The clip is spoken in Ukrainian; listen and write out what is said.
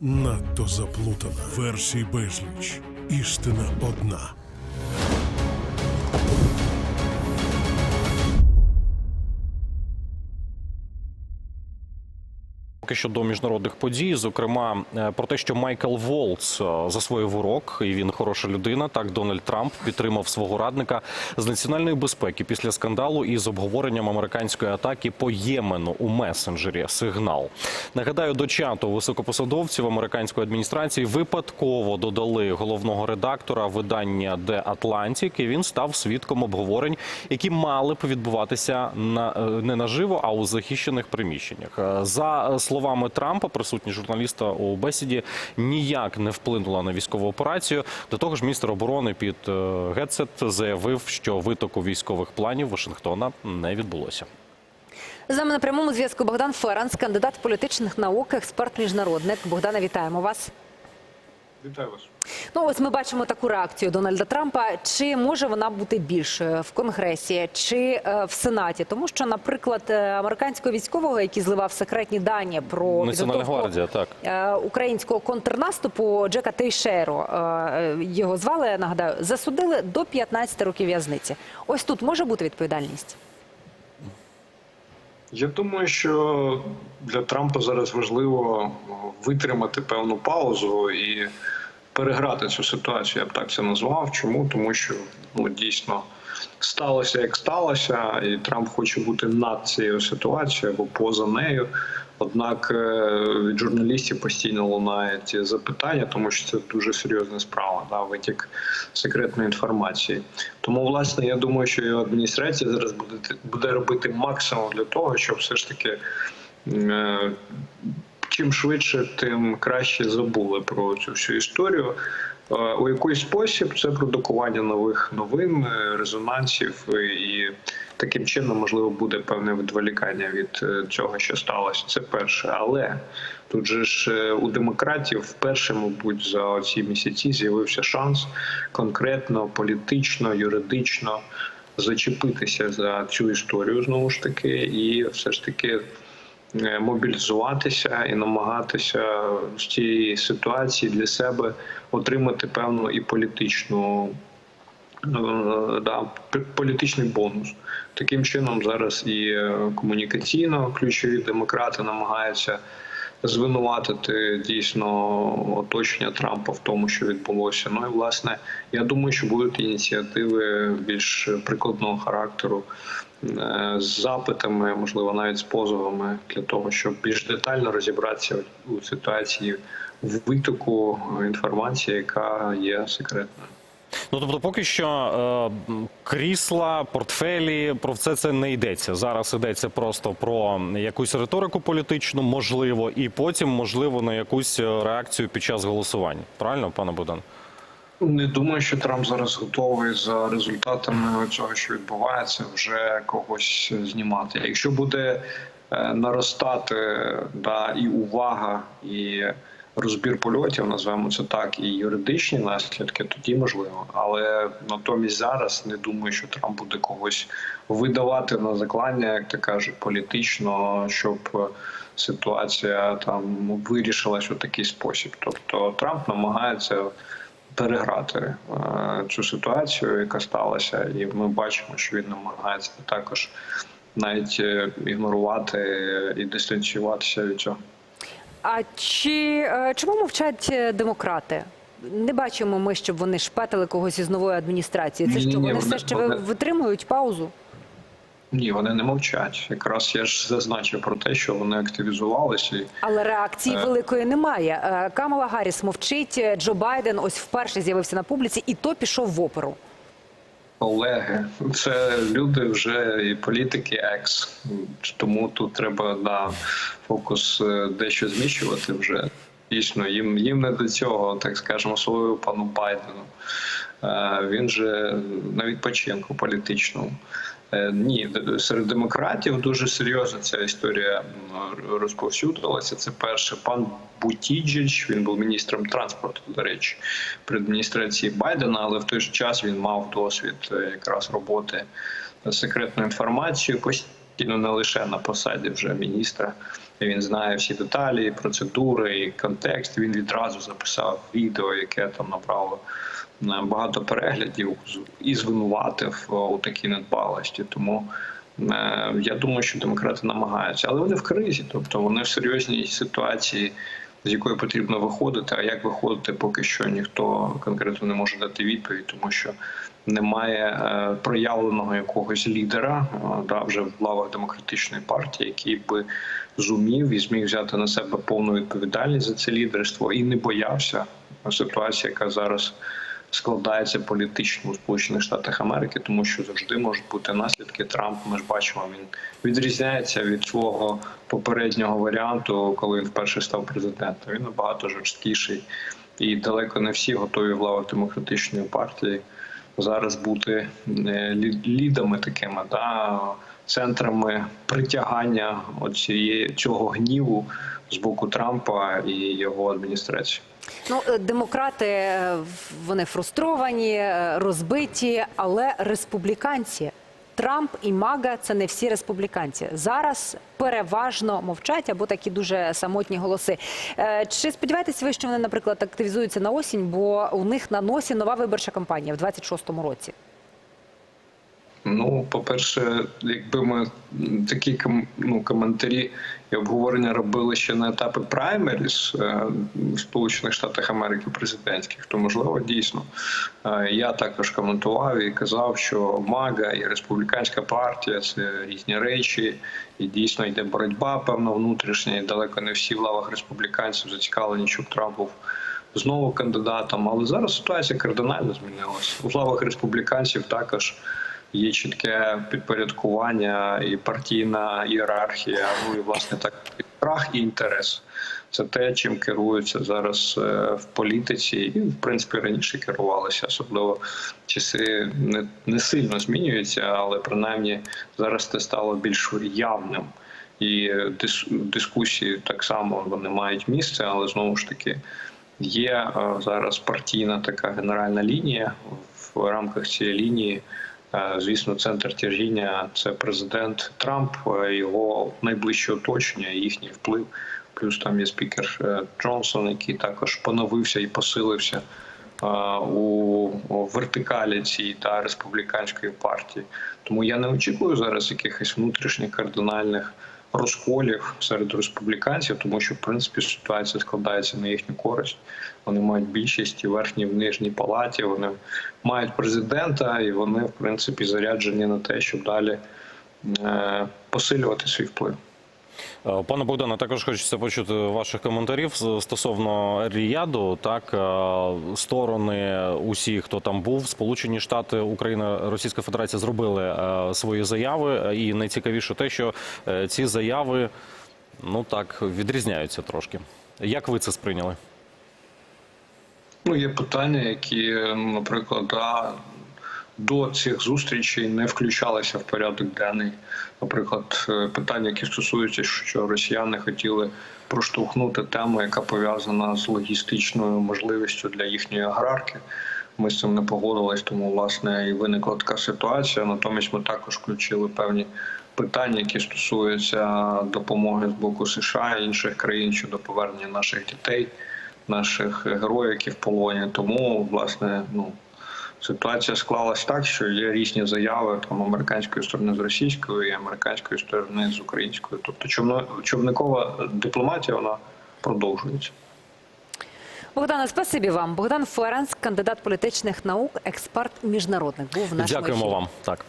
Надто заплутана. Версій безліч. Істина одна. Поки що до міжнародних подій, зокрема е, про те, що Майкл Волц е, засвоїв урок, і він хороша людина. Так Дональд Трамп підтримав свого радника з національної безпеки після скандалу із обговоренням американської атаки по Ємену у месенджері Сигнал. Нагадаю, до чату високопосадовців американської адміністрації випадково додали головного редактора видання The Atlantic, і він став свідком обговорень, які мали б відбуватися на е, не наживо, а у захищених приміщеннях. За словами Трампа, присутність журналіста у бесіді ніяк не вплинула на військову операцію. До того ж, міністр оборони під е, Гетсет заявив, що витоку військових планів Вашингтона не відбулося. З нами на прямому зв'язку Богдан Феранс, кандидат політичних наук, експерт міжнародник. Богдане, вітаємо вас. Вітаю вас. Ну ось ми бачимо таку реакцію Дональда Трампа. Чи може вона бути більшою в Конгресі чи е, в Сенаті? Тому що, наприклад, е, американського військового, який зливав секретні дані про Національна гвардія, так. е, українського контрнаступу Джека Тейшеро, е, його звали, Я нагадаю, засудили до 15 років в'язниці. Ось тут може бути відповідальність. Я думаю, що для Трампа зараз важливо витримати певну паузу і переграти цю ситуацію. Я б так це назвав. Чому? Тому що ну дійсно сталося як сталося, і Трамп хоче бути над цією ситуацією або поза нею. Однак е, від журналістів постійно лунають запитання, тому що це дуже серйозна справа, да, витік секретної інформації. Тому, власне, я думаю, що його адміністрація зараз буде буде робити максимум для того, щоб все ж таки е, чим швидше, тим краще забули про цю всю історію. Е, У якийсь спосіб це продукування нових новин, е, резонансів е, і таким чином можливо буде певне відволікання від цього, що сталося. Це перше, але тут же ж у демократів вперше, мабуть, за ці місяці з'явився шанс конкретно, політично, юридично зачепитися за цю історію знову ж таки, і все ж таки мобілізуватися і намагатися з цієї ситуації для себе отримати певну і політичну е, да, політичний бонус. Таким чином зараз і е, комунікаційно ключові демократи намагаються звинуватити дійсно оточення Трампа в тому, що відбулося. Ну і власне, я думаю, що будуть ініціативи більш прикладного характеру е, з запитами, можливо, навіть з позовами для того, щоб більш детально розібратися у ситуації витоку інформації, яка є секретною. Ну тобто, поки що е, крісла, портфелі про все це не йдеться. Зараз йдеться просто про якусь риторику політичну, можливо, і потім можливо на якусь е, реакцію під час голосування. Правильно, пане Богдан? Не думаю, що Трамп зараз готовий за результатами цього, що відбувається, вже когось знімати. Якщо буде е, наростати да, і увага, і розбір польотів, назвемо це так, і юридичні наслідки, тоді можливо. Але натомість зараз не думаю, що Трамп буде когось видавати на заклання, як то кажуть, політично, щоб ситуація там вирішилась у такий спосіб. Тобто Трамп намагається переграти е, цю ситуацію, яка сталася, і ми бачимо, що він намагається також навіть е, ігнорувати і дистанціюватися від цього. А чи е, чому мовчать демократи? Не бачимо ми, щоб вони шпетили когось із нової адміністрації. Це що вони все ще витримують паузу? Ні, вони не мовчать. Якраз я ж зазначив про те, що вони активізувалися. Але реакції Е. великої немає. Е, Камала Гарріс мовчить. е, Джо Байден ось вперше з'явився на публіці, і то пішов в оперу. колеги. Це люди вже і політики екс. Тому тут треба да, фокус дещо зміщувати вже. Дійсно, їм їм не до цього, так скажемо, свою пану Байдену. Він же на відпочинку політичному. Е, Ні, серед демократів дуже серйозно ця історія розповсюдилася. Це перше пан Бутіджич. Він був міністром транспорту, до речі, при адміністрації Байдена, але в той же час він мав досвід е, якраз роботи секретною інформацією. Пос- ну не лише на посаді вже міністра. Він знає всі деталі, процедури і контекст. Він відразу записав відео, яке там набрало е, багато переглядів і звинуватив е, у такій недбалості. Тому е, я думаю, що демократи намагаються, але вони в кризі, тобто вони в серйозній ситуації, з якої потрібно виходити. А як виходити, поки що ніхто конкретно не може дати відповідь, тому що немає е, проявленого якогось лідера да, вже в лавах демократичної партії, який би зумів і зміг взяти на себе повну відповідальність за це лідерство і не боявся ситуації, яка зараз складається політично у Сполучених Штатах Америки, тому що завжди можуть бути наслідки. Трамп ми ж бачимо, він відрізняється від свого попереднього варіанту, коли він вперше став президентом. Він набагато жорсткіший, і далеко не всі готові в лавах демократичної партії зараз бути е, лі- лідами такими, да, центрами притягання оцієї цього гніву з боку Трампа і його адміністрації. Ну, е, демократи е, вони фрустровані, е, розбиті, але республіканці. Трамп і Мага це не всі республіканці. Зараз переважно мовчать або такі дуже самотні голоси. Чи сподіваєтесь ви, що вони, наприклад, активізуються на осінь, бо у них на носі нова виборча кампанія в 26-му році? Ну, по-перше, якби ми такі ну, коментарі і обговорення робили ще на етапі праймеріс е, в Сполучених Штатах Америки президентських, то можливо дійсно Е, я також коментував і казав, що МАГА і республіканська партія це різні речі, і дійсно йде боротьба, певно, внутрішня. І далеко не всі в лавах республіканців зацікавлені, щоб Трамп був знову кандидатом. Але зараз ситуація кардинально змінилася. У лавах республіканців також є чітке підпорядкування і партійна ієрархія. Ну і власне так страх і інтерес. Це те, чим керуються зараз е, в політиці, і в принципі раніше керувалися, особливо часи не, не сильно змінюються, але принаймні зараз це стало більш явним. І дис, дискусії так само вони мають місце, але знову ж таки є е, зараз партійна така генеральна лінія. В рамках цієї лінії, е, звісно, центр тяжіння це президент Трамп, е, його найближче оточення, їхній вплив. Плюс там є спікер е, Джонсон, який також поновився і посилився е, у вертикалі цієї та республіканської партії. Тому я не очікую зараз якихось внутрішніх кардинальних розколів серед республіканців, тому що в принципі ситуація складається на їхню користь. Вони мають більшість і в верхній в нижній палаті. Вони мають президента, і вони в принципі заряджені на те, щоб далі е, посилювати свій вплив. Е, Пане Богдане, також хочеться почути ваших коментарів стосовно Ріяду. Так е, сторони усі, хто там був, Сполучені Штати, Україна, Російська Федерація зробили е, свої заяви. І найцікавіше те, що ці заяви ну так відрізняються трошки. Як ви це сприйняли? Ну, є питання, які, наприклад, да, до цих зустрічей не включалися в порядок денний. Наприклад, е, питання, які стосуються, що росіяни хотіли проштовхнути тему, яка пов'язана з логістичною можливістю для їхньої аграрки. Ми з цим не погодились, тому власне і виникла така ситуація. Натомість ми також включили певні питання, які стосуються допомоги з боку США і інших країн щодо повернення наших дітей наших героїв, які в полоні. Тому власне ну. Ситуація склалась так, що є різні заяви там американської сторони з російської і американської сторони з українською. Тобто човно, човникова дипломатія вона продовжується. Богдане, спасибі вам. Богдан Ференс, кандидат політичних наук, експерт міжнародних, був в нашому Дякуємо ефірі. вам. Так.